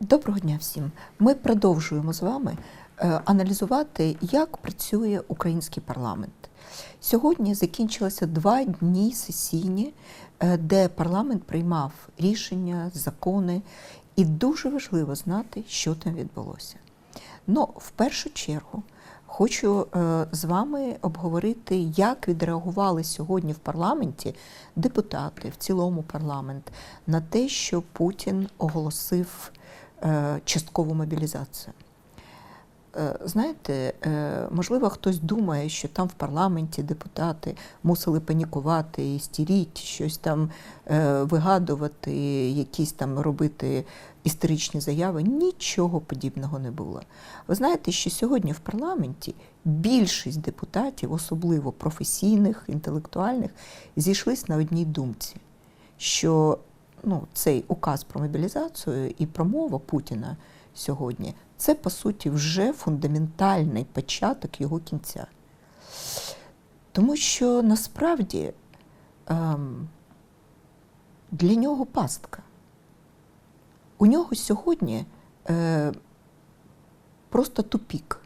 Доброго дня всім. Ми продовжуємо з вами е, аналізувати, як працює український парламент. Сьогодні закінчилося два дні сесійні, е, де парламент приймав рішення, закони, і дуже важливо знати, що там відбулося. Ну, в першу чергу, хочу е, з вами обговорити, як відреагували сьогодні в парламенті депутати, в цілому парламент, на те, що Путін оголосив часткову мобілізацію. Е, Знаєте, е, можливо, хтось думає, що там в парламенті депутати мусили панікувати, істеріть, щось там е, вигадувати, якісь там робити історичні заяви. Нічого подібного не було. Ви знаєте, що сьогодні в парламенті більшість депутатів, особливо професійних, інтелектуальних, зійшлись на одній думці, що ну, цей указ про мобілізацію і промова Путіна сьогодні це, по суті, вже фундаментальний початок його кінця. Тому що насправді ем, для нього пастка. У нього сьогодні е, просто тупік.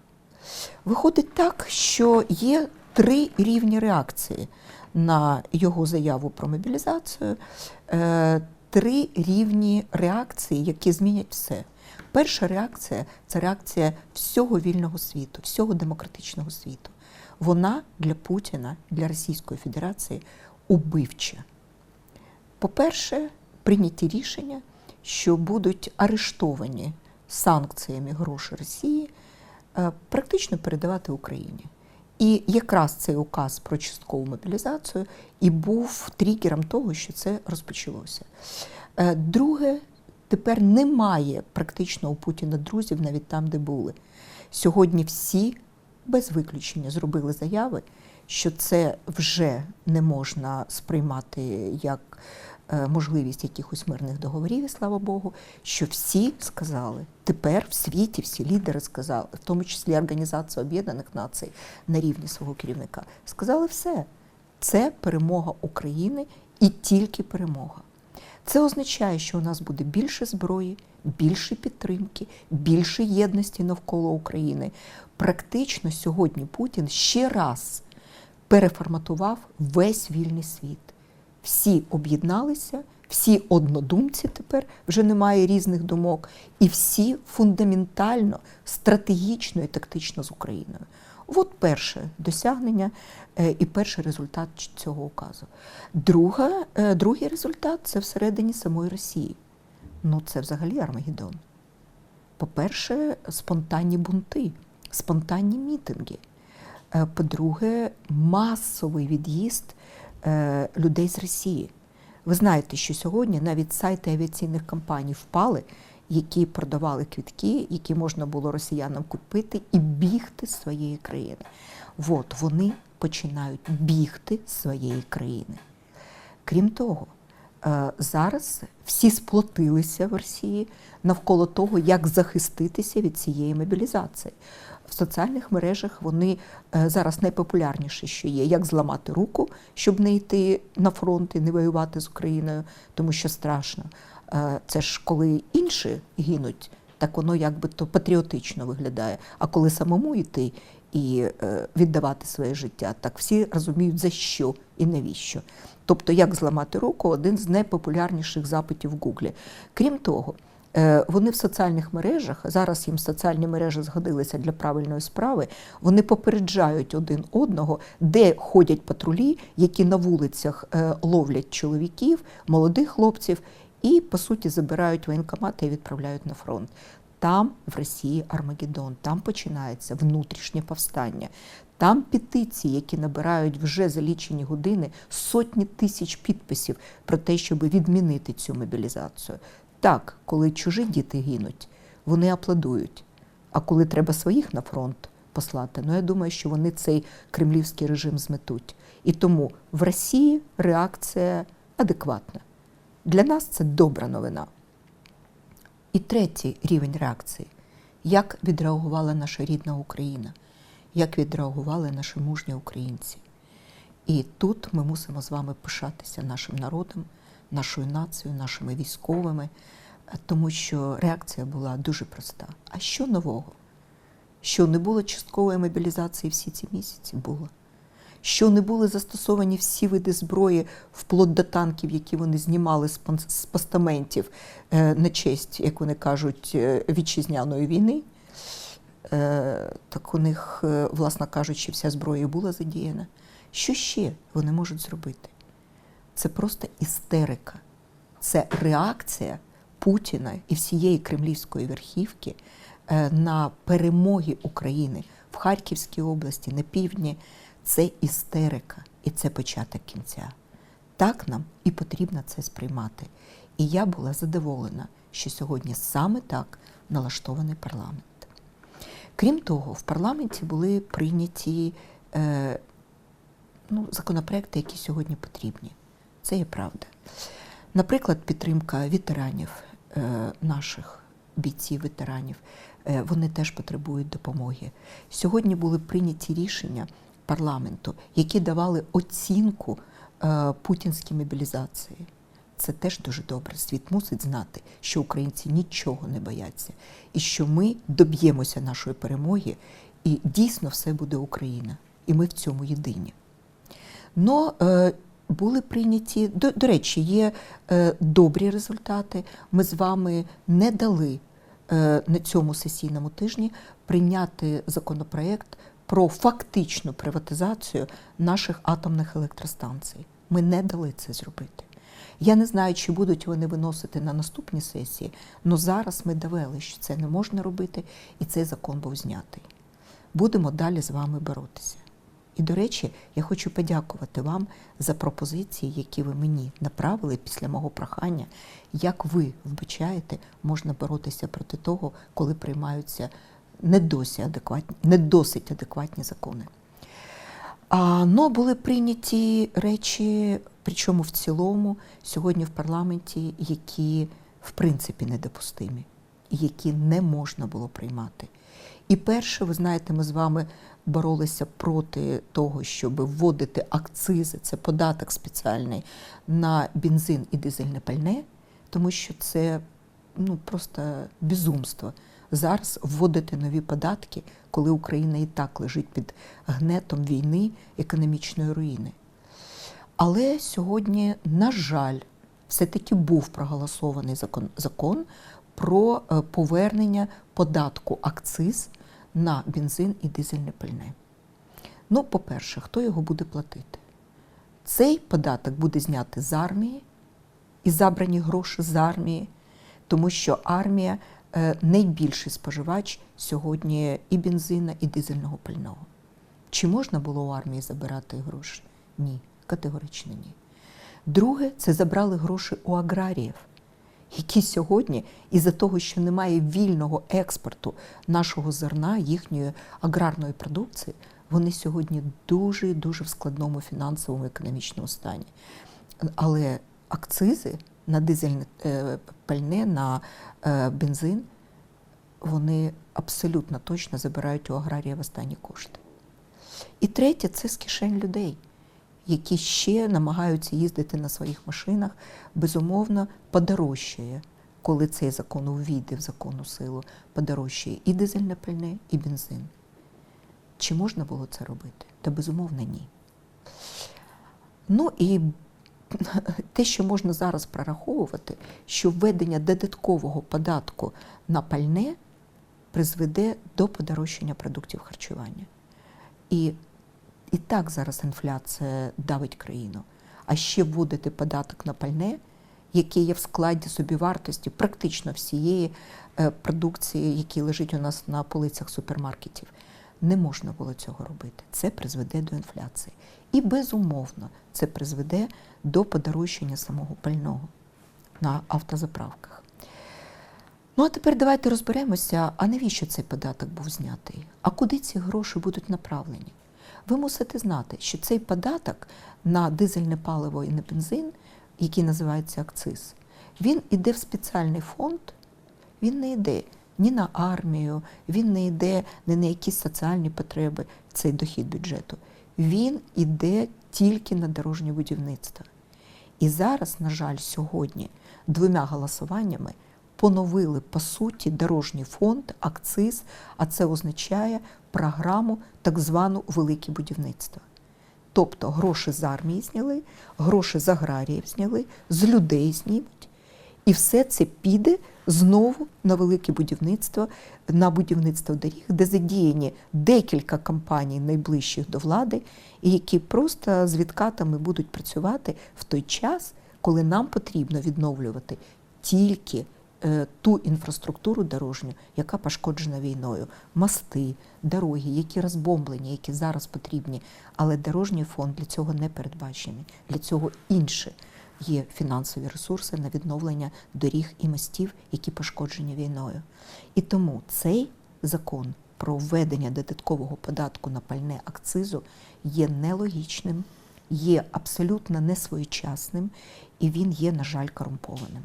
Виходить так, що є три рівні реакції на його заяву про мобілізацію, е, три рівні реакції, які змінять все. Перша реакція це реакція всього вільного світу, всього демократичного світу. Вона для Путіна, для Російської Федерації убивча. По-перше, прийняті рішення, що будуть арештовані санкціями гроші Росії, е, практично передавати Україні. І якраз цей указ про часткову мобілізацію і був тригером того, що це розпочалося. Е, Друге, тепер немає практично у Путіна друзів навіть там, де були. Сьогодні всі без виключення зробили заяви, що це вже не можна сприймати як можливість якихось мирних договорів, і слава Богу, що всі сказали, тепер в світі всі лідери сказали, в тому числі Організація Об'єднаних Націй на рівні свого керівника, сказали все. Це перемога України і тільки перемога. Це означає, що у нас буде більше зброї, більше підтримки, більше єдності навколо України. Практично сьогодні Путін ще раз переформатував весь вільний світ. Всі об'єдналися, всі однодумці тепер вже немає різних думок, і всі фундаментально, стратегічно і тактично з Україною. От перше досягнення е, і перший результат цього указу. Друга, е, другий результат це всередині самої Росії. Ну, це взагалі Армагеддон. По-перше, спонтанні бунти, спонтанні мітинги. Е, По-друге, масовий від'їзд людей з Росії. Ви знаєте, що сьогодні навіть сайти авіаційних компаній впали, які продавали квітки, які можна було росіянам купити і бігти з своєї країни. От вони починають бігти з своєї країни. Крім того, е, зараз всі сплотилися в Росії навколо того, як захиститися від цієї мобілізації. В соціальних мережах вони е, зараз найпопулярніші, що є, як зламати руку, щоб не йти на фронт і не воювати з Україною, тому що страшно. Е, Це ж коли інші гинуть, так воно якби то патріотично виглядає. А коли самому йти і е, віддавати своє життя, так всі розуміють за що і навіщо. Тобто, як зламати руку один з найпопулярніших запитів в Гуглі. Крім того, вони в соціальних мережах, зараз їм соціальні мережі згодилися для правильної справи, вони попереджають один одного, де ходять патрулі, які на вулицях е, ловлять чоловіків, молодих хлопців і, по суті, забирають воєнкомати і відправляють на фронт. Там в Росії Армагеддон, там починається внутрішнє повстання. Там петиції, які набирають вже за лічені години сотні тисяч підписів про те, щоб відмінити цю мобілізацію. Так, коли чужі діти гинуть, вони аплодують. А коли треба своїх на фронт послати, ну я думаю, що вони цей кремлівський режим зметуть. І тому в Росії реакція адекватна. Для нас це добра новина. І третій рівень реакції як відреагувала наша рідна Україна, як відреагували наші мужні українці. І тут ми мусимо з вами пишатися нашим народом, нашою нацією, нашими військовими, тому що реакція була дуже проста. А що нового? Що не було часткової мобілізації всі ці місяці? Було. Що не були застосовані всі види зброї вплоть до танків, які вони знімали з постаментів е, на честь, як вони кажуть, е, вітчизняної війни. Е, Так у них, е, власне кажучи, вся зброя була задіяна. Що ще вони можуть зробити? Це просто істерика. Це реакція Путіна і всієї кремлівської верхівки е, на перемоги України в Харківській області, на півдні. Це істерика і це початок кінця. Так нам і потрібно це сприймати. І я була задоволена, що сьогодні саме так налаштований парламент. Крім того, в парламенті були прийняті е, ну, законопроекти, які сьогодні потрібні. Це є правда. Наприклад, підтримка ветеранів е, наших бійців, ветеранів, е, вони теж потребують допомоги. Сьогодні були прийняті рішення парламенту, які давали оцінку е, путінській мобілізації. Це теж дуже добре. Світ мусить знати, що українці нічого не бояться, і що ми доб'ємося нашої перемоги, і дійсно все буде Україна. І ми в цьому єдині. Но були прийняті, до, до речі, є е, добрі результати. Ми з вами не дали е, на цьому сесійному тижні прийняти законопроект про фактичну приватизацію наших атомних електростанцій. Ми не дали це зробити. Я не знаю, чи будуть вони виносити на наступні сесії, але зараз ми довели, що це не можна робити, і цей закон був знятий. Будемо далі з вами боротися. І, до речі, я хочу подякувати вам за пропозиції, які ви мені направили після мого прохання, як ви вбачаєте, можна боротися проти того, коли приймаються не, адекватні, не досить адекватні закони. А, но були прийняті речі, причому в цілому, сьогодні в парламенті, які в принципі недопустимі, які не можна було приймати. І перше, ви знаєте, ми з вами боролися проти того, щоб вводити акцизи, це податок спеціальний на бензин і дизельне пальне, тому що це ну, просто безумство. Зараз вводити нові податки, коли Україна і так лежить під гнетом війни, економічної руїни. Але сьогодні, на жаль, все-таки був проголосований закон, закон про е, повернення податку акциз на бензин і дизельне пальне. Ну, по-перше, хто його буде платити? Цей податок буде знятий з армії і забрані гроші з армії, тому що армія е, найбільший споживач сьогодні і бензина, і дизельного пального. Чи можна було у армії забирати гроші? Ні, категорично ні. Друге, це забрали гроші у аграріїв, які сьогодні, із-за того, що немає вільного експорту нашого зерна, їхньої аграрної продукції, вони сьогодні дуже і дуже в складному фінансовому економічному стані. Але акцизи на дизельне пальне, на е, бензин, вони абсолютно точно забирають у аграріїв останні кошти. І третє це з кишень людей, які ще намагаються їздити на своїх машинах, безумовно, подорожчає, коли цей закон увійде в законну силу, подорожчає і дизельне пальне, і бензин. Чи можна було це робити? Та безумовно, ні. Ну і те, що можна зараз прораховувати, що введення додаткового податку на пальне призведе до подорожчання продуктів харчування. І, і так зараз інфляція давить країну. А ще вводити податок на пальне, який є в складі собівартості практично всієї е, продукції, які лежить у нас на полицях супермаркетів. Не можна було цього робити. Це призведе до інфляції. І безумовно це призведе до подорожчання самого пального на автозаправках. Ну а тепер давайте розберемося, а навіщо цей податок був знятий? А куди ці гроші будуть направлені? Ви мусите знати, що цей податок на дизельне паливо і на бензин, який називається акциз, він іде в спеціальний фонд, він не йде ні на армію, він не йде ні на якісь соціальні потреби, цей дохід бюджету. Він іде тільки на дорожнє будівництво. І зараз, на жаль, сьогодні двома голосуваннями поновили по суті дорожній фонд, акциз, а це означає програму так звану велике будівництво. Тобто гроші з армії зняли, гроші з аграріїв зняли, з людей знімуть. І все це піде знову на велике будівництво, на будівництво доріг, де задіяні декілька компаній найближчих до влади, які просто з відкатами будуть працювати в той час, коли нам потрібно відновлювати тільки ту інфраструктуру дорожню, яка пошкоджена війною, мости, дороги, які розбомблені, які зараз потрібні. Але дорожній фонд для цього не передбачений. Для цього інше є фінансові ресурси на відновлення доріг і мостів, які пошкоджені війною. І тому цей закон про введення додаткового податку на пальне акцизу є нелогічним, є абсолютно несвоєчасним і він є, на жаль, корумпованим.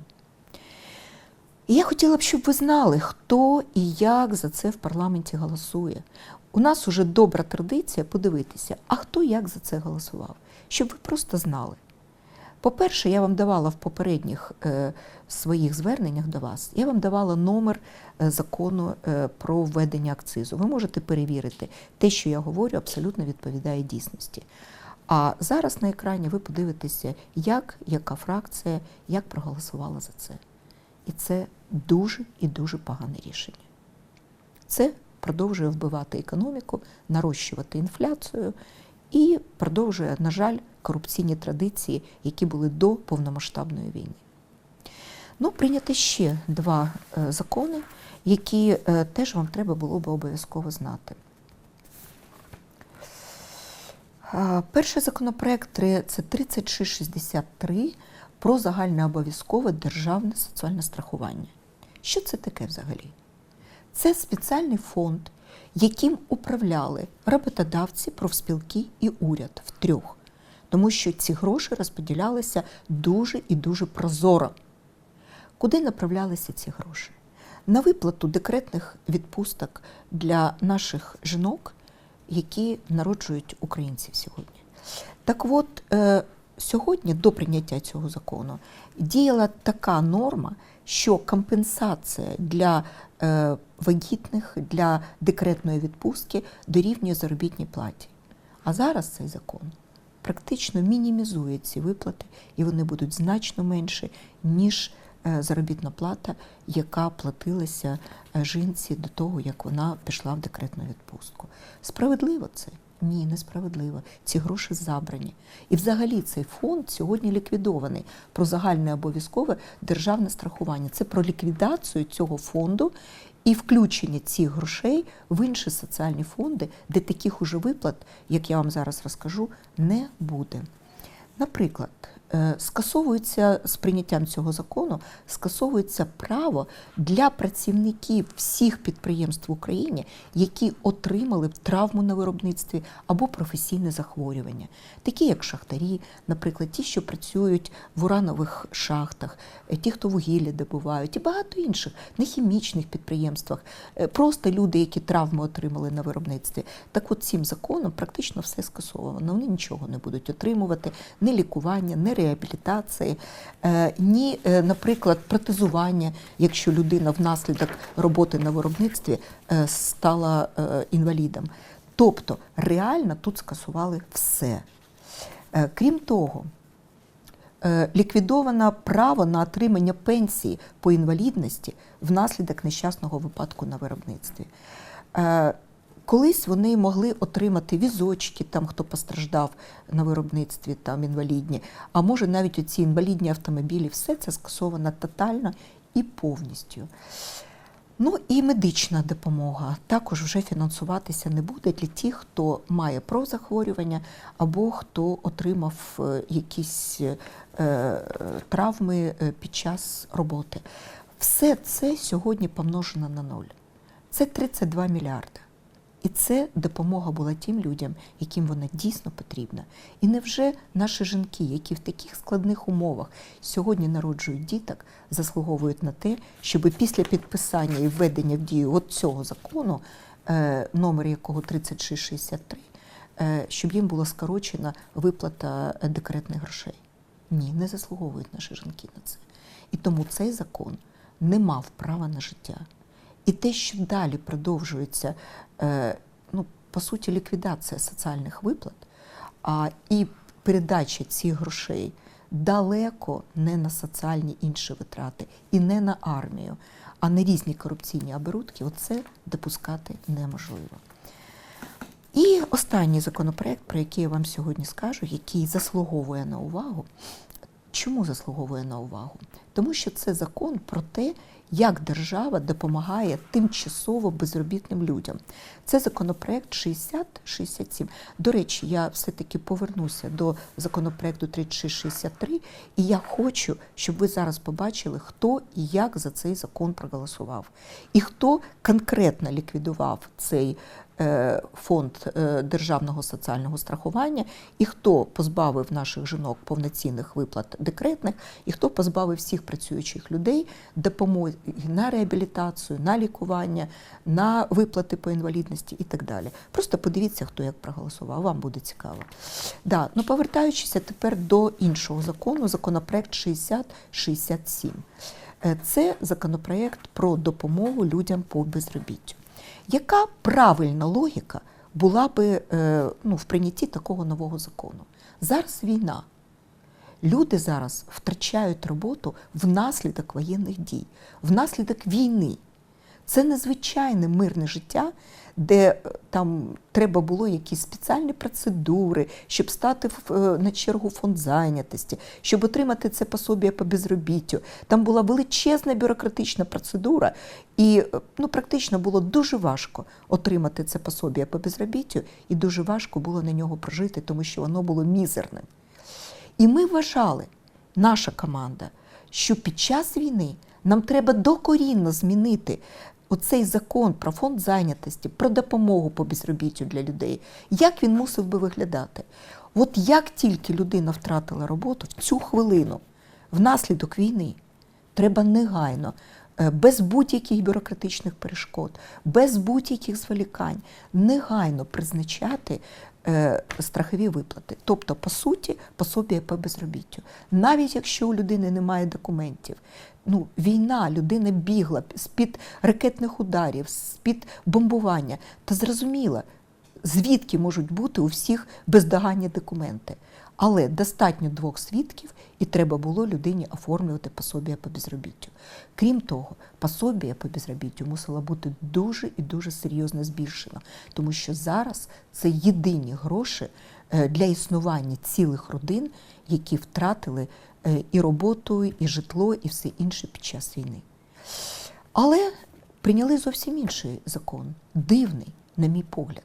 І я хотіла б, щоб ви знали, хто і як за це в парламенті голосує. У нас уже добра традиція подивитися, а хто як за це голосував, щоб ви просто знали. По-перше, я вам давала в попередніх е, своїх зверненнях до вас, я вам давала номер е, закону е, про введення акцизу. Ви можете перевірити, те, що я говорю, абсолютно відповідає дійсності. А зараз на екрані ви подивитеся, як яка фракція як проголосувала за це. І це дуже і дуже погане рішення. Це продовжує вбивати економіку, нарощувати інфляцію і продовжує, на жаль, корупційні традиції, які були до повномасштабної війни. Ну, прийняти ще два е, закони, які е, теж вам треба було би обов'язково знати. Е, перший законопроект це 3663 про загальне обов'язкове державне соціальне страхування. Що це таке взагалі? Це спеціальний фонд, яким управляли роботодавці, профспілки і уряд в трьох, тому що ці гроші розподілялися дуже і дуже прозоро. Куди направлялися ці гроші? На виплату декретних відпусток для наших жінок, які народжують українців сьогодні. Так от, е, сьогодні до прийняття цього закону діяла така норма, що компенсація для е, вагітних для декретної відпустки дорівнює заробітній платі. А зараз цей закон практично мінімізує ці виплати, і вони будуть значно менші, ніж е, заробітна плата, яка платилася е, жінці до того, як вона пішла в декретну відпустку. Справедливо це. Ні, несправедливо. Ці гроші забрані. І взагалі цей фонд сьогодні ліквідований про загальне обов'язкове державне страхування. Це про ліквідацію цього фонду і включення цих грошей в інші соціальні фонди, де таких уже виплат, як я вам зараз розкажу, не буде. Наприклад, скасовується з прийняттям цього закону, скасовується право для працівників всіх підприємств в Україні, які отримали травму на виробництві або професійне захворювання, такі як шахтарі, наприклад, ті, що працюють в уранових шахтах, е, ті, хто вугілля добувають, і багато інших на хімічних підприємствах, е, просто люди, які травму отримали на виробництві. Так от цим законом практично все скасовано. Вони нічого не будуть отримувати, ні лікування, ні реабілітації реабілітації, е, ні, е, наприклад, протезування, якщо людина внаслідок роботи на виробництві е, стала інвалідом. Тобто реально тут скасували все. Крім того, ліквідовано право на отримання пенсії по інвалідності внаслідок нещасного випадку на виробництві. Колись вони могли отримати візочки, там хто постраждав на виробництві, там інвалідні, а може навіть оці інвалідні автомобілі, все це скасовано тотально і повністю. Ну і медична допомога також вже фінансуватися не буде для тих, хто має прозахворювання або хто отримав е, якісь е, травми е, під час роботи. Все це сьогодні помножено на нуль. Це 32 мільярди. І це допомога була тим людям, яким вона дійсно потрібна. І невже наші жінки, які в таких складних умовах сьогодні народжують діток, заслуговують на те, щоб після підписання і введення в дію от цього закону, е, номер якого 3663, е, щоб їм була скорочена виплата декретних грошей? Ні, не заслуговують наші жінки на це. І тому цей закон не мав права на життя. І те, що далі продовжується, е, ну, по суті, ліквідація соціальних виплат, і передача цих грошей далеко не на соціальні інші витрати і не на армію, а на різні корупційні оборудки, оце допускати неможливо. І останній законопроект, про який я вам сьогодні скажу, який заслуговує на увагу. Чому заслуговує на увагу? Тому що це закон про те, як держава допомагає тимчасово безробітним людям. Це законопроект 60-67. До речі, я все-таки повернуся до законопроекту 3663, і я хочу, щоб ви зараз побачили, хто і як за цей закон проголосував, і хто конкретно ліквідував цей фонд е, державного соціального страхування, і хто позбавив наших жінок повноцінних виплат декретних, і хто позбавив всіх працюючих людей допомоги на реабілітацію, на лікування, на виплати по інвалідності і так далі. Просто подивіться, хто як проголосував, вам буде цікаво. Да, ну повертаючися тепер до іншого закону, законопроект 6067. Е, Це законопроект про допомогу людям по безробіттю. Яка правильна логіка була би е, ну, в прийнятті такого нового закону? Зараз війна. Люди зараз втрачають роботу внаслідок воєнних дій, внаслідок війни. Це незвичайне мирне життя, де е, там треба було якісь спеціальні процедури, щоб стати е, на чергу фонд зайнятості, щоб отримати це пособія по безробіттю. Там була величезна бюрократична процедура, і е, ну, практично було дуже важко отримати це пособія по безробіттю, і дуже важко було на нього прожити, тому що воно було мізерним. І ми вважали, наша команда, що під час війни нам треба докорінно змінити оцей закон про фонд зайнятості, про допомогу по безробіттю для людей. Як він мусив би виглядати? От як тільки людина втратила роботу в цю хвилину, внаслідок війни, треба негайно, е, без будь-яких бюрократичних перешкод, без будь-яких зволікань, негайно призначати е, страхові виплати. Тобто, по суті, пособія по безробіттю. Навіть якщо у людини немає документів, ну, війна, людина бігла з-під ракетних ударів, з-під бомбування, та зрозуміла, звідки можуть бути у всіх бездоганні документи. Але достатньо двох свідків, і треба було людині оформлювати пособія по безробіттю. Крім того, пособія по безробіттю мусило бути дуже і дуже серйозно збільшено, тому що зараз це єдині гроші е, для існування цілих родин, які втратили і роботу, і житло, і все інше під час війни. Але прийняли зовсім інший закон, дивний, на мій погляд,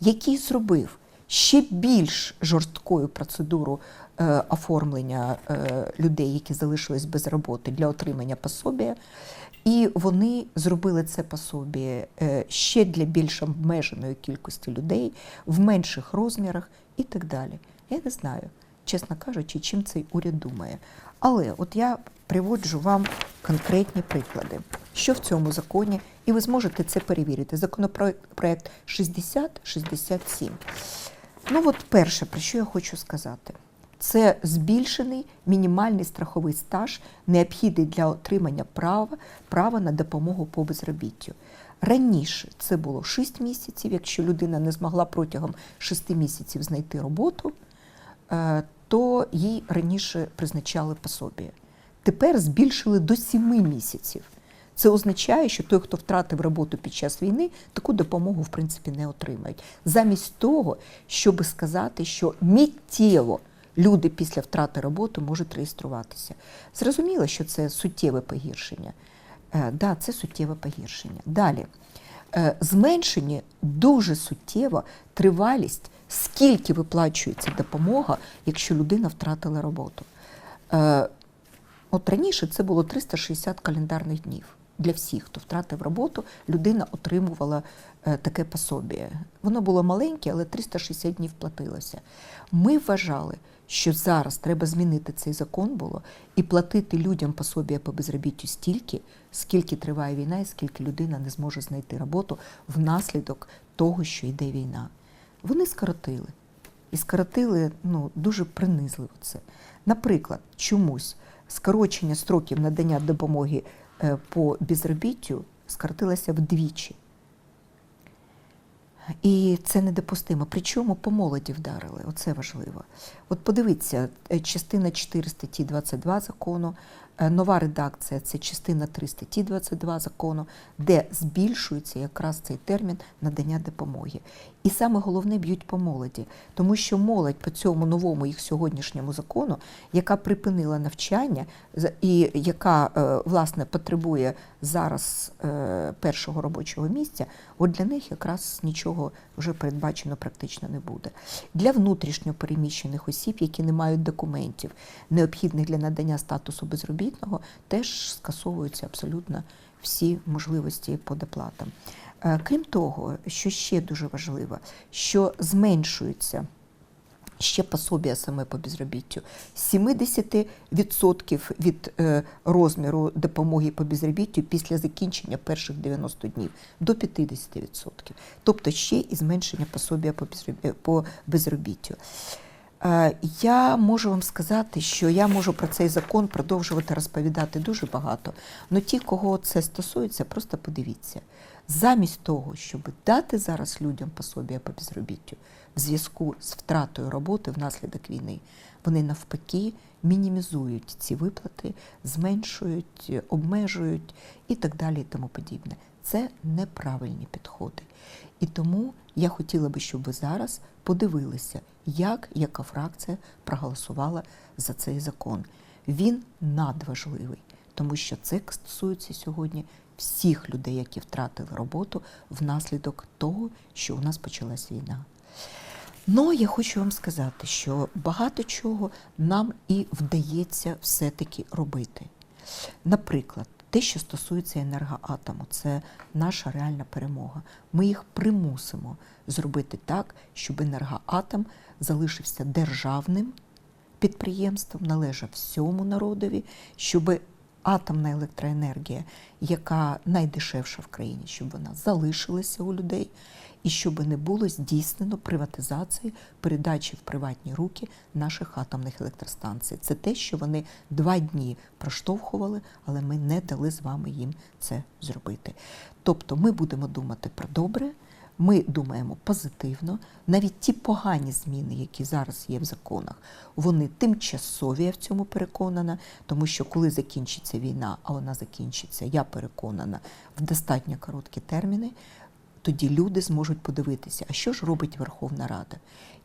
який зробив ще більш жорсткою процедуру е, оформлення е, людей, які залишились без роботи для отримання пособія. І вони зробили це пособі е, ще для більш обмеженої кількості людей в менших розмірах і так далі. Я не знаю, чесно кажучи, чим цей уряд думає. Але от я приводжу вам конкретні приклади, що в цьому законі, і ви зможете це перевірити. Законопроект 6067. Ну от перше, про що я хочу сказати, це збільшений мінімальний страховий стаж, необхідний для отримання права, права на допомогу по безробіттю. Раніше це було 6 місяців, якщо людина не змогла протягом 6 місяців знайти роботу, то їй раніше призначали пособія. Тепер збільшили до 7 місяців. Це означає, що той, хто втратив роботу під час війни, таку допомогу в принципі не отримають. Замість того, щоб сказати, що миттєво люди після втрати роботи можуть реєструватися. Зрозуміло, що це суттєве погіршення. Е, да, це суттєве погіршення. Далі. Е, Зменшені дуже суттєво тривалість, скільки виплачується допомога, якщо людина втратила роботу. Е, От раніше це було 360 календарних днів. Для всіх, хто втратив роботу, людина отримувала е, таке пособіє. Воно було маленьке, але 360 днів платилося. Ми вважали, що зараз треба змінити цей закон було і платити людям пособія по безробіттю стільки, скільки триває війна і скільки людина не зможе знайти роботу внаслідок того, що йде війна. Вони скоротили. І скоротили ну, дуже принизливо це. Наприклад, чомусь скорочення строків надання допомоги е, по безробіттю скоротилася вдвічі. І це недопустимо. Причому по молоді вдарили, оце важливо. От подивіться, е, частина 4 статті 22 закону, нова редакція це частина 3 статті 22 закону, де збільшується якраз цей термін надання допомоги. І саме головне б'ють по молоді, тому що молодь по цьому новому їх сьогоднішньому закону, яка припинила навчання і яка е, власне потребує зараз е, першого робочого місця, от для них якраз нічого вже передбачено практично не буде. Для внутрішньо переміщених осіб, які не мають документів, необхідних для надання статусу безробітного, теж скасовуються абсолютно всі можливості по доплатам. Е, Крім того, що ще дуже важливо, що зменшується ще пособія саме по безробіттю. З 70% від е, розміру допомоги по безробіттю після закінчення перших 90 днів до 50%. Тобто ще і зменшення пособія по безробіттю. Е, Я можу вам сказати, що я можу про цей закон продовжувати розповідати дуже багато. але ті, кого це стосується, просто подивіться. Замість того, щоб дати зараз людям пособія по безробіттю в зв'язку з втратою роботи внаслідок війни, вони навпаки мінімізують ці виплати, зменшують, обмежують і так далі, і тому подібне. Це неправильні підходи. І тому я хотіла би, щоб ви зараз подивилися, як яка фракція проголосувала за цей закон. Він надважливий, тому що це стосується сьогодні всіх людей, які втратили роботу внаслідок того, що у нас почалась війна. Ну, я хочу вам сказати, що багато чого нам і вдається все-таки робити. Наприклад, те, що стосується енергоатому, це наша реальна перемога. Ми їх примусимо зробити так, щоб енергоатом залишився державним підприємством, належав всьому народові, щоб атомна електроенергія, яка найдешевша в країні, щоб вона залишилася у людей, і щоб не було здійснено приватизації, передачі в приватні руки наших атомних електростанцій. Це те, що вони два дні проштовхували, але ми не дали з вами їм це зробити. Тобто ми будемо думати про добре. Ми думаємо позитивно. Навіть ті погані зміни, які зараз є в законах, вони тимчасові, я в цьому переконана, тому що коли закінчиться війна, а вона закінчиться, я переконана, в достатньо короткі терміни, тоді люди зможуть подивитися, а що ж робить Верховна Рада,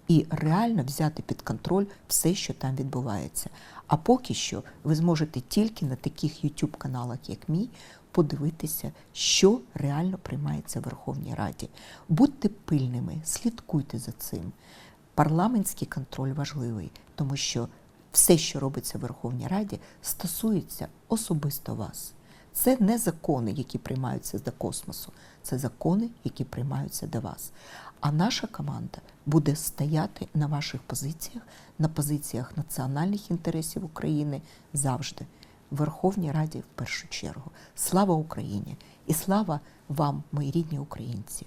і реально взяти під контроль все, що там відбувається. А поки що ви зможете тільки на таких youtube каналах, як мій, подивитися, що реально приймається в Верховній Раді. Будьте пильними, слідкуйте за цим. Парламентський контроль важливий, тому що все, що робиться в Верховній Раді, стосується особисто вас. Це не закони, які приймаються до космосу, це закони, які приймаються до вас. А наша команда буде стояти на ваших позиціях, на позиціях національних інтересів України завжди. В Верховній Раді в першу чергу. Слава Україні! І слава вам, мої рідні українці!